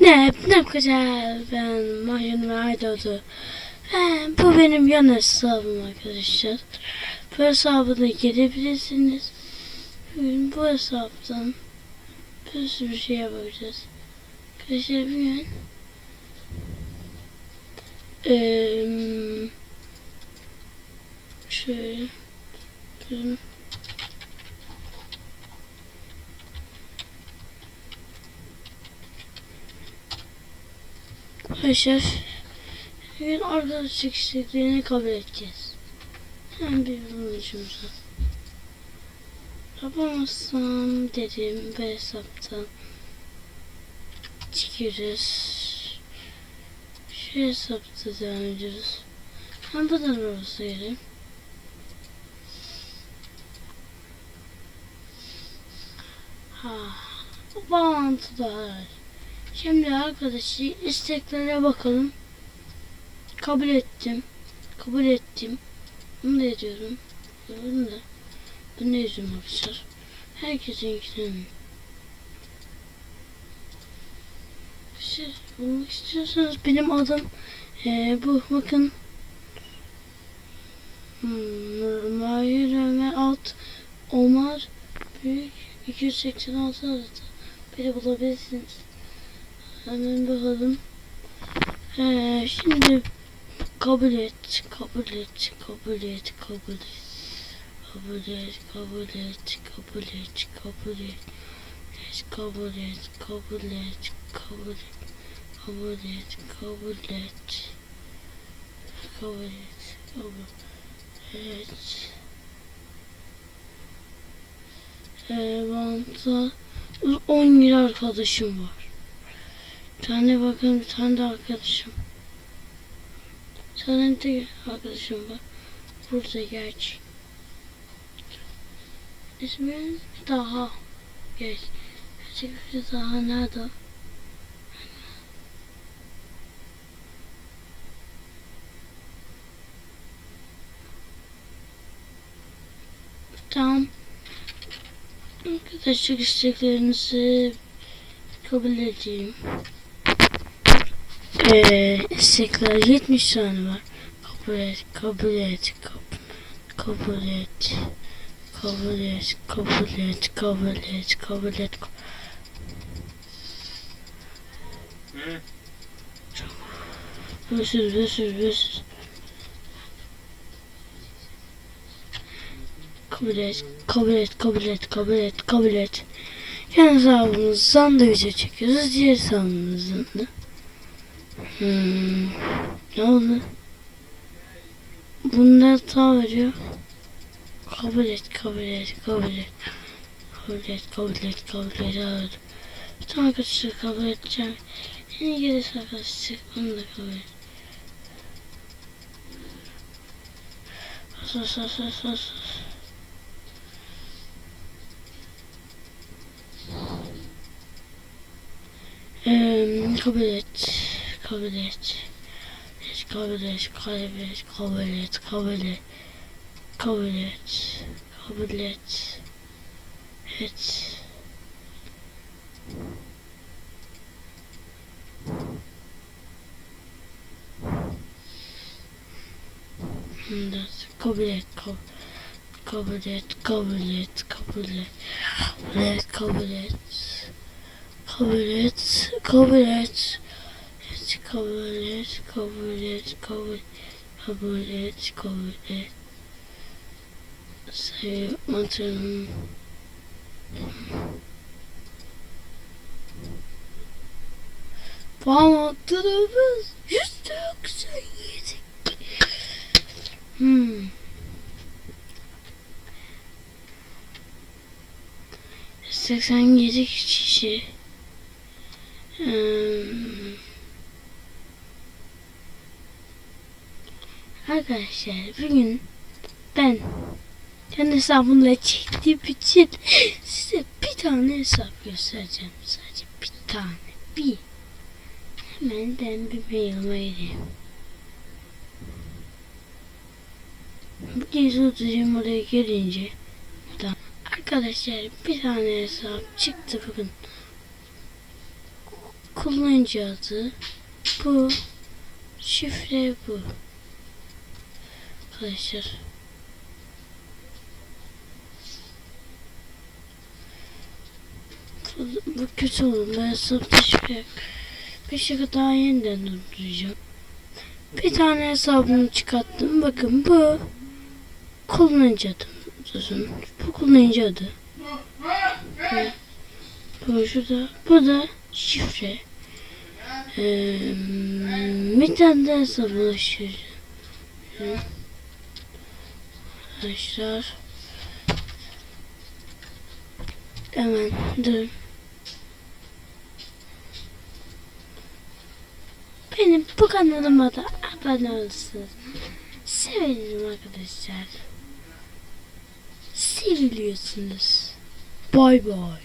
Ne, ne güzel ben Mahyan ve Aydoğdu. Ben, bu benim yan hesabım arkadaşlar. Bu hesabı da girebilirsiniz. Bugün bu hesaptan bir sürü şeye bakacağız. Arkadaşlar bugün eee şöyle durun. Arkadaşlar bugün arkadaşlık isteklerini kabul edeceğiz. Hem bir bulmuşumuza. Yapamazsam dedim bu hesaptan çıkıyoruz. Şu hesapta devam ediyoruz. Hem bu da olsa yerim. Ha, bu bağlantılar. Şimdi arkadaşı isteklere bakalım. Kabul ettim. Kabul ettim. Bunu da ediyorum. Bunu da. Bunu da ediyorum arkadaşlar. Herkesinkini. Bir şey bulmak istiyorsanız benim adım eee, bu bakın. Hmm, Mahir Ömer Alt Omar Büyük 286 arada. Beni bulabilirsiniz. Hemen bakalım. Ee, şimdi kabul et, kabul et, kabul et, kabul et. Kabul et, kabul et, kabul et, kabul et. Kabul et, kabul et, kabul et. Kabul et, kabul et. Kabul et, kabul et. Ee, bana 10 lira arkadaşım var. Tane bakın bir tane de arkadaşım. Bir de arkadaşım var. Burada gerçi. İsmi daha. Geç. Bir daha nerede? Tamam. Arkadaşlık isteklerinizi kabul edeyim. Ee, istekler 70 tane var. Kabul et, kabul et, kabul, et. Kabul et, kabul et, kabul et, kabul et. Sürü, bir sürü. Kabul et, kabul et, kabul et, kabul et, kabul et. Yan hesabımızdan da video çekiyoruz. Diğer hesabımızdan da. Hmm. Ne oldu? Bunda hata veriyor. Kabul et, kabul et, kabul et. Kabul et, kabul et, kabul et. Evet. Tamam arkadaşlar kabul edeceğim. Yeni gelirse arkadaşlar onu da kabul et. Sus sus sus sus sus. Eee, kabul et, kabul et, et, kabul et, kabul et, kabul et, kabul et, kabul et, kabul et, et. Kabul et, kabul, kabul et, kabul et, kabul et, kabul et, kabul et. Kabul et, kabul et. Kabul et, kabul et, kabul, kabul et, kabul et. Saymadım. Bağlantımız yüzde doksan yedi. Hmm. Seksen yedi kişi. Hmm. Arkadaşlar bugün ben kendi hesabımla çektiğim için size bir tane hesap göstereceğim. Sadece bir tane. Bir. Hemen ben bir mailime gireyim. Bu kez oturacağım oraya gelince. Arkadaşlar bir tane hesap çıktı bugün. kullanıcı adı bu. Şifre bu. Arkadaşlar. Bu, kötü olur. Ben hesapta şifre yok. Bir şey daha yeniden durduracağım. Bir tane hesabımı çıkarttım. Bakın bu kullanıcı. Dursun. Bu kullanıcı adı. Bu, şurada. Bu da şifre. Ee, bir tane de hesaplaşıyor. Arkadaşlar. Hemen dur. Benim bu kanalıma da abone olursunuz. Sevinirim arkadaşlar. Seviliyorsunuz. Bay bay.